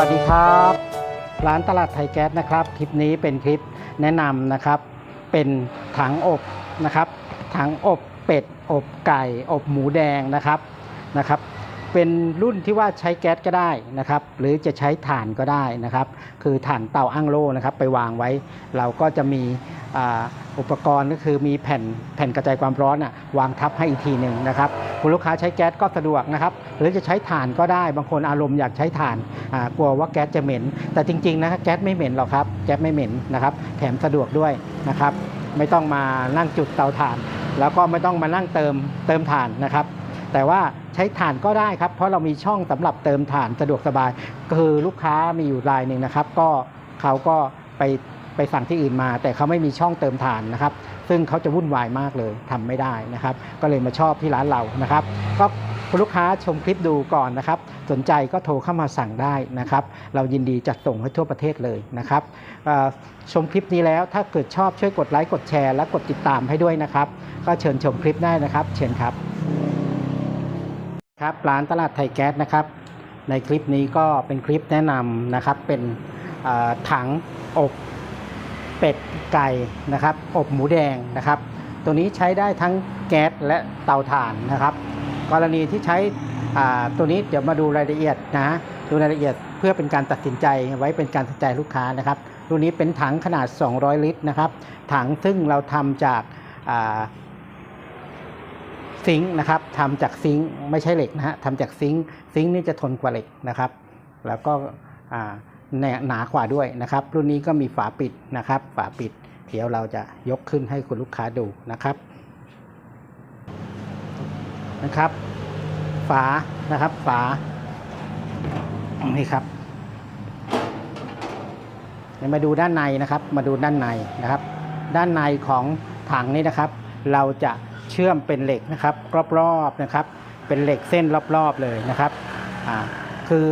สวัสดีครับ ร้านตลาดไทยแก๊สนะครับ คลิปนี้เป็นคลิปแนะนำนะครับ เป็นถังอบนะครับ ถังอบเป็ด อบไก่ อบหมูแดงนะครับนะครับ เป็นรุ่นที่ว่าใช้แก๊สก็ได้นะครับ หรือจะใช้ถ่านก็ได้นะครับ คือถ่านเตาอั้งโล่นะครับ ไปวางไว้ เราก็จะมี อุปกรณ์ก็คือมีแผ่นแผ่นกระจายความร้อนอะวางทับให้อีกทีหนึ่งนะครับคุณลูกค้าใช้แก๊สก็สะดวกนะครับหรือจะใช้ถ่านก็ได้บางคนอารมณ์อยากใช้ถ่านกลัวว่าแก๊สจะเหม็น แต่จริงๆนะแก๊สไม่เหม็นหรอกครับแก๊สไม่เหม็นนะครับแถมสะดวกด้วยนะครับไม่ต้องมานั่งจุดเตาถ่าน แล้วก็ไม่ต้องมานั่งเติมเติมถ่านนะครับ แต่ว่าใช้ถ่านก็ได้ครับ เพราะเรามีช่องสำหรับเติมถ่านสะดวกสบาย คือลูกค้ามีอยู่รายหนึ่งนะครับ ก็เขาก็ไป ไปสั่งที่อื่นมา แต่เขาไม่มีช่องเติมถ่านนะครับ ซึ่งเขาจะวุ่นวายมากเลยทำไม่ได้นะครับ ก็เลยมาชอบที่ร้านเรานะครับ ก็คุณลูกค้าชมคลิปดูก่อนนะครับ สนใจก็โทรเข้ามาสั่งได้นะครับ เรายินดีจัดส่งให้ทั่วประเทศเลยนะครับชมคลิปนี้แล้วถ้าเกิดชอบช่วยกดไลค์กดแชร์และกดติดตามให้ด้วยนะครับ ก็เชิญชมคลิปได้นะครับ เชิญครับครับร้านตลาดไทยแก๊สนะครับ ในคลิปนี้ก็เป็นคลิปแนะนำนะครับเป็นถังอบ เป็ดไก่นะครับ อบหมูแดงนะครับ ตัวนี้ใช้ได้ทั้งแก๊สและเตาถ่านนะครับ กรณีที่ใช้ตัวนี้เดี๋ยวมาดูรายละเอียดนะดูรายละเอียดเพื่อเป็นการตัดสินใจไว้เป็นการตัดสินใจลูกค้านะครับรุ่นนี้เป็นถังขนาด 200 ลิตรนะครับ ถังซึ่งเราทำจากาซิงค์นะครับทำจากซิงค์ไม่ใช่เหล็กนะฮะทำจากซิงค์ซิงค์นี่จะทนกว่าเหล็กนะครับ แล้วก็ หนาหนากว่าด้วยนะครับ รุ่นนี้ก็มีฝาปิดนะครับ ฝาปิด เดี๋ยวเราจะยกขึ้นให้คุณลูกค้าดูนะครับนะครับ ฝานะครับ ฝานี่ครับมาดูด้านในนะครับ มาดูด้านในนะครับ ด้านในของถังนี้นะครับ เราจะเชื่อมเป็นเหล็กนะครับ รอบๆนะครับ เป็นเหล็กเส้นรอบๆเลยนะครับ คือ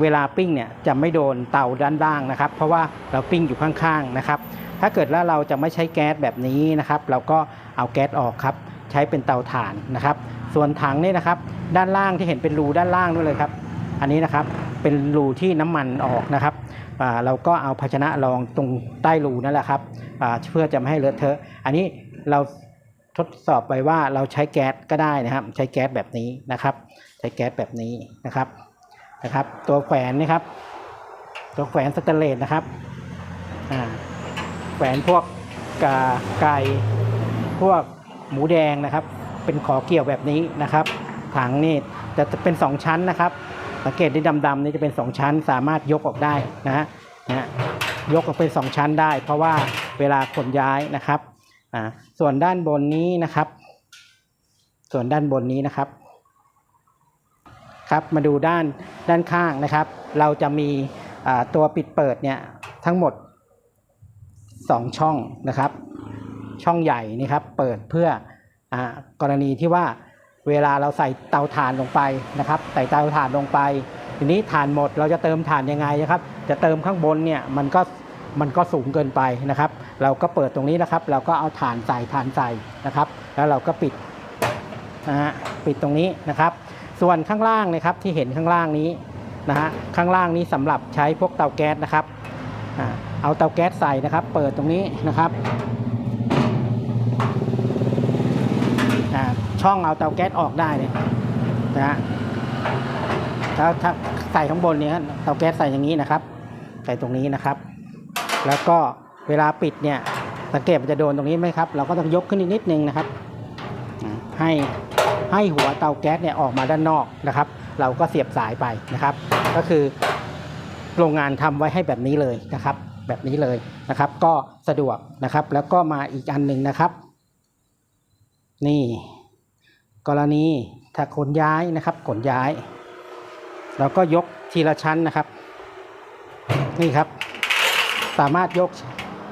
เวลาปิ้งเนี่ยจะไม่โดนเตาด้านล่างนะครับ เพราะว่าเราปิ้งอยู่ข้างๆนะครับ ถ้าเกิดว่าเราจะไม่ใช้แก๊สแบบนี้นะครับ เราก็เอาแก๊สออกครับใช้เป็นเตาถ่านนะครับ ส่วนถังนี่นะครับ ด้านล่างที่เห็นเป็นรูด้านล่างนู่นเลยครับ อันนี้นะครับเป็นรูที่น้ำมันออกนะครับเราก็เอาภาชนะรองตรงใต้รูนั่นแหละครับเพื่อจะไม่ให้เลอะเทอะ อันนี้เราทดสอบไปว่าเราใช้แก๊สก็ได้นะครับ ใช้แก๊สแบบนี้นะครับ ใช้แก๊สแบบนี้นะครับ นะครับ ตัวแขวนนี่ครับ ตัวแขวนสแตนเลสนะครับแขวนพวกกาไก่พวกหมูแดงนะครับ เป็นขอเกี่ยวแบบนี้นะครับถังนี่จะเป็นสองชั้นนะครับ สังเกตที่ดำๆนี่จะเป็นสองชั้น สามารถยกออกได้นะฮะนะยกออกเป็นสองชั้นได้ เพราะว่าเวลาขนย้ายนะครับอ่าส่วนด้านบนนี้นะครับ ส่วนด้านบนนี้นะครับ ครับ มาดูด้านด้านข้างนะครับ เราจะมีตัวปิดเปิดเนี่ยทั้งหมดสองช่องนะครับ ช่องใหญ่นี่ครับเปิดเพื่ออากรณีที่ว่าเวลาเราใส่เตาถ่านลงไปนะครับ ใส่เตาถ่านลงไป ทีนี้ถ่านหมดเราจะเติมถ่านยังไงนะครับ จะเติมข้างบนเนี่ยมันก็มันก็สูงเกินไปนะครับ เราก็เปิดตรงนี้นะครับ เราก็เอาถ่านใส่ถ่านใส่นะครับ แล้วเราก็ปิดนะฮะปิดตรงนี้นะครับ ส่วนข้างล่างนะครับที่เห็นข้างล่างนี้นะฮะข้างล่างนี้สำหรับใช้พวกเตาแก๊สนะครับเอาเตาแก๊สใส่นะครับ เปิดตรงนี้นะครับช่องเอาเตาแก๊สออกได้เลยนะฮะถ้าถ้าใส่ข้างบนเนี่ยเตาแก๊สใส่อย่างนี้นะครับ ใส่ตรงนี้นะครับ แล้วก็เวลาปิดเนี่ยสังเกตมันจะโดนตรงนี้ไหมครับ เราก็ต้องยกขึ้นนิดนึงนะครับ ให้ ให้หัวเตาแก๊สเนี่ยออกมาด้านนอกนะครับ เราก็เสียบสายไปนะครับ ก็คือโรงงานทำไว้ให้แบบนี้เลยนะครับ แบบนี้เลยนะครับ ก็สะดวกนะครับ แล้วก็มาอีกอันหนึ่งนะครับ นี่ กรณีถ้าขนย้ายนะครับขนย้าย เราก็ยกทีละชั้นนะครับ นี่ครับ สามารถยก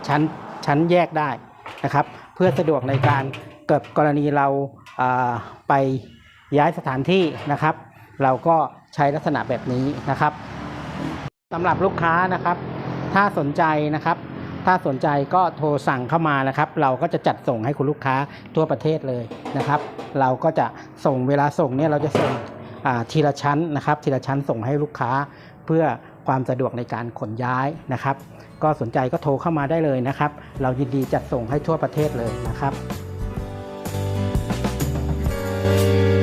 ชั้นชั้นแยกได้นะครับ เพื่อสะดวกในการเกิดกรณีเราอ่า ไปย้ายสถานที่นะครับ เราก็ใช้ลักษณะแบบนี้นะครับสำหรับลูกค้านะครับ ถ้าสนใจนะครับ ถ้าสนใจก็โทรสั่งเข้ามานะครับ เราก็จะจัดส่งให้คุณลูกค้าทั่วประเทศเลยนะครับ เราก็จะส่งเวลาส่งเนี่ยเราจะส่งทีละชั้นนะครับ ทีละชั้นส่งให้ลูกค้าเพื่อความสะดวกในการขนย้ายนะครับ ก็สนใจก็โทรเข้ามาได้เลยนะครับ เรายินดีจัดส่งให้ทั่วประเทศเลยนะครับ Bye.